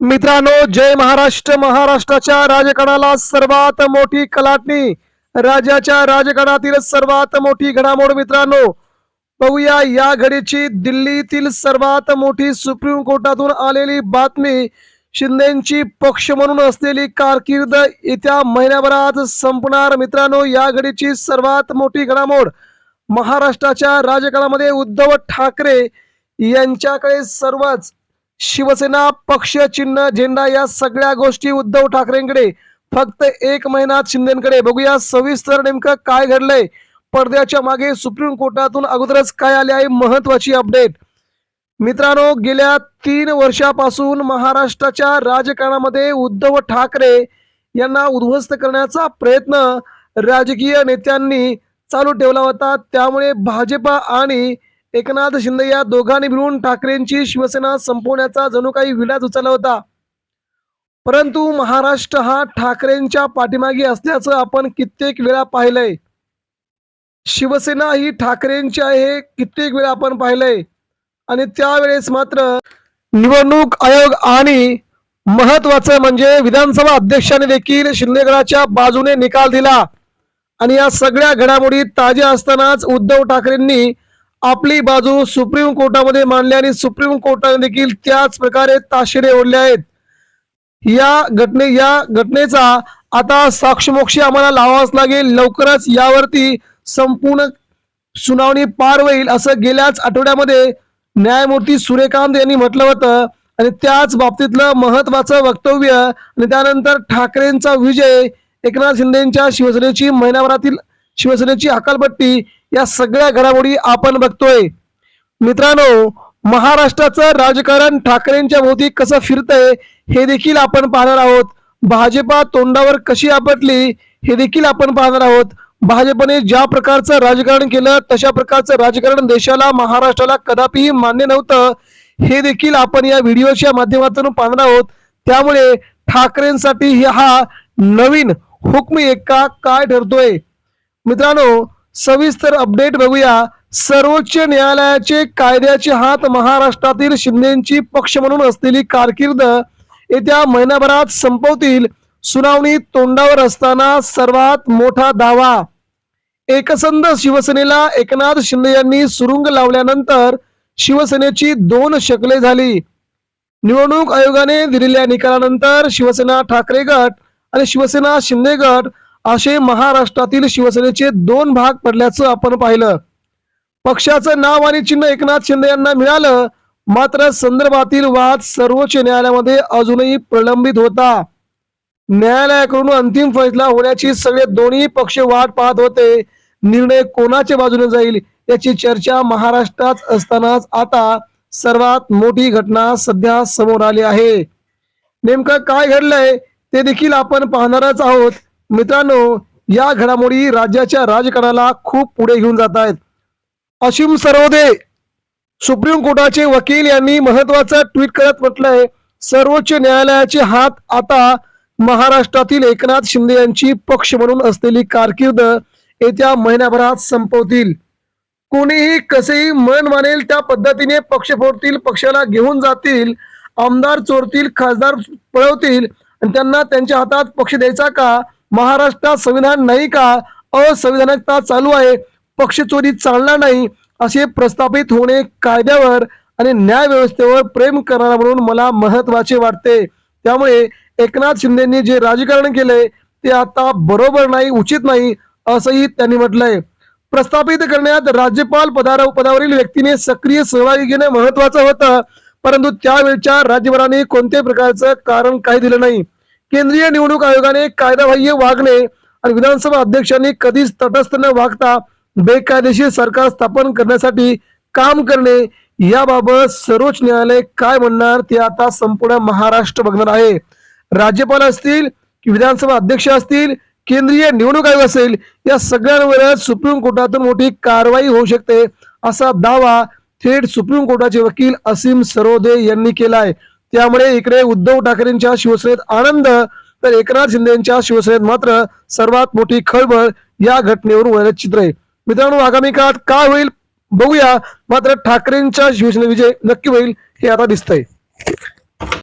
मित्रांनो जय महाराष्ट्र. महाराष्ट्राच्या राजकारणाला सर्वात मोठी कलाटणी राज्याच्या राजकारणातील सर्वात मोठी घडामोड मित्रांनो बघूया या घडीची दिल्लीतील सर्वात मोठी सुप्रीम कोर्टातून आलेली बातमी शिंदेची पक्ष म्हणून असलेली कारकीर्द येत्या महिन्याभरात संपणार. मित्रांनो या घडीची सर्वात मोठी घडामोड महाराष्ट्राच्या राजकारणामध्ये उद्धव ठाकरे यांच्याकडे सर्वच शिवसेना पक्ष चिन्ह झेंडा या सगळ्या गोष्टी उद्धव ठाकरेंकडे. फक्त एक महिन्यात शिंदेकडे. बघूया सविस्तर नेमकं काय घडलंय. पडद्याच्या मागे सुप्रीम कोर्टातून अगोदरच काय आले आहे महत्वाची अपडेट. मित्रांनो गेल्या तीन वर्षापासून महाराष्ट्राच्या राजकारणामध्ये उद्धव ठाकरे यांना उद्ध्वस्त करण्याचा प्रयत्न राजकीय नेत्यांनी चालू ठेवला होता. त्यामुळे भाजप आणि एकनाथ शिंदे या दोघांनी मिळून ठाकरेंची शिवसेना संपवण्याचा जणू काही विलास उचलला होता. परंतु महाराष्ट्र हा ठाकरेंच्या पाठीमागे असल्याचं आपण कित्येक वेळा पाहिलंय. शिवसेना ही ठाकरेंची आहे कित्येक वेळा आपण पाहिलंय. आणि त्यावेळेस मात्र निवडणूक आयोग आणि महत्वाचं म्हणजे विधानसभा अध्यक्षाने देखील शिंदेगडाच्या बाजूने निकाल दिला. आणि या सगळ्या घडामोडी ताज्या असतानाच उद्धव ठाकरेंनी आपली बाजू सुप्रीम कोर्टामध्ये मांडली आणि सुप्रीम कोर्टाने देखील त्याच प्रकारे ताशेरे ओढले आहेत. या घटने या घटनेचा आता साक्षमोक्षी आम्हाला लावावाच लागेल. लवकरच यावरती संपूर्ण सुनावणी पार होईल असं गेल्याच आठवड्यामध्ये न्यायमूर्ती सूर्यकांत यांनी म्हटलं होतं. आणि त्याच बाबतीतलं महत्वाचं वक्तव्य आणि त्यानंतर ठाकरेंचा विजय एकनाथ शिंदेच्या शिवसेनेची महिनाभरातील शिवसेनेची अकालपट्टी या सगळ्या घडामोडी आपण बघतोय. मित्रांनो महाराष्ट्राचं राजकारण ठाकरेंच्या भोवती कसं फिरतंय हे देखील आपण पाहणार आहोत. भाजपा तोंडावर कशी आपटली हे देखील आपण पाहणार आहोत. भाजपने ज्या प्रकारचं राजकारण केलं तशा प्रकारचं राजकारण देशाला महाराष्ट्राला कदापिही मान्य नव्हतं. हे देखील आपण या व्हिडिओच्या माध्यमातून पाहणार आहोत. त्यामुळे ठाकरेंसाठी हा नवीन हुकमी एक्का काय ठरतोय? मित्रांनो सविस्तर अपडेट बघूया. सर्वोच्च न्यायालयाचे कायद्याचे हात महाराष्ट्रातील शिंदेची पक्ष म्हणून असलेली कारकीर्द येत्या महिनाभरात संपवतील. सुनावणी तोंडावर असताना सर्वात मोठा दावा. एकसंध शिवसेनेला एकनाथ शिंदे यांनी सुरुंग लावल्यानंतर शिवसेनेची दोन शकले झाली. निवडणूक आयोगाने दिलेल्या निकालानंतर शिवसेना ठाकरे गट आणि शिवसेना शिंदे गट असे महाराष्ट्रातील शिवसेनेचे दोन भाग पडल्याचं आपण पाहिलं. पक्षाचं नाव आणि चिन्ह एकनाथ शिंदे यांना मिळालं मात्र संदर्भातील वाद सर्वोच्च न्यायालयामध्ये अजूनही प्रलंबित होता. न्यायालयाकडून अंतिम फैसला होण्याची सगळे दोन्ही पक्ष वाट पाहत होते. निर्णय कोणाच्या बाजूने जाईल याची चर्चा महाराष्ट्रात असतानाच आता सर्वात मोठी घटना सध्या समोर आली आहे. नेमकं काय घडलंय ते देखील आपण पाहणारच आहोत. मित्रांनो या घडामोडी राज्याच्या राजकारणाला खूप पुढे घेऊन जात आहेत. असीम सरोदे सुप्रीम कोर्टाचे वकील यांनी महत्वाचं ट्विट करत म्हटलंय सर्वोच्च न्यायालयाचे हात आता महाराष्ट्रातील एकनाथ शिंदे यांची पक्ष म्हणून असलेली कारकीर्द येत्या महिन्याभरात संपवतील. कोणीही कसेही मन मानेल त्या पद्धतीने पक्ष फोडतील पक्षाला घेऊन जातील आमदार चोरतील खासदार पळवतील आणि त्यांना त्यांच्या हातात पक्ष द्यायचा का? महाराष्ट्रात संविधान नाही का? असंविधानिकता चालू आहे. पक्ष चोरी चालणार नाही असे प्रस्थापित होणे कायद्यावर आणि न्याय व्यवस्थेवर प्रेम करणारा म्हणून मला महत्त्वाचे वाटते. त्यामुळे एकनाथ शिंदेनी जे राजकारण केले ते आता बरोबर नाही उचित नाही असंही त्यांनी म्हटलंय. प्रस्थापित करण्यात राज्यपाल पदार पदावरील व्यक्तीने सक्रिय सहभागी घेणे महत्वाचं होतं परंतु त्यावेळच्या राज्यभराने कोणत्याही प्रकारचं कारण काही दिलं नाही. केंद्रीय निवडणूक आयोगाने कायदाबाह्य वागणे आणि विधानसभा अध्यक्षांनी कधीच तटस्थ न वागता बेकायदेशीर सरकार स्थापन करण्यासाठी काम करणे याबाबत सर्वोच्च न्यायालय काय म्हणणार ते आता संपूर्ण महाराष्ट्र बघणार आहे. राज्यपाल असतील की विधानसभा अध्यक्ष असतील केंद्रीय निवडणूक आयोग असेल या सगळ्यांवरच सुप्रीम कोर्टातून मोठी कारवाई होऊ शकते असा दावा थेट सुप्रीम कोर्टाचे वकील असीम सरोदे यांनी केलाय. त्यामुळे इकडे उद्धव ठाकरेंच्या शिवसेनेत आनंद तर एकनाथ शिंदेच्या शिवसेनेत मात्र सर्वात मोठी खळबळ या घटनेवरून होण्याचे चित्र आहे. मित्रांनो आगामी काळात काय होईल बघूया. मात्र ठाकरेंच्या शिवसेने विजय नक्की होईल हे आता दिसतंय.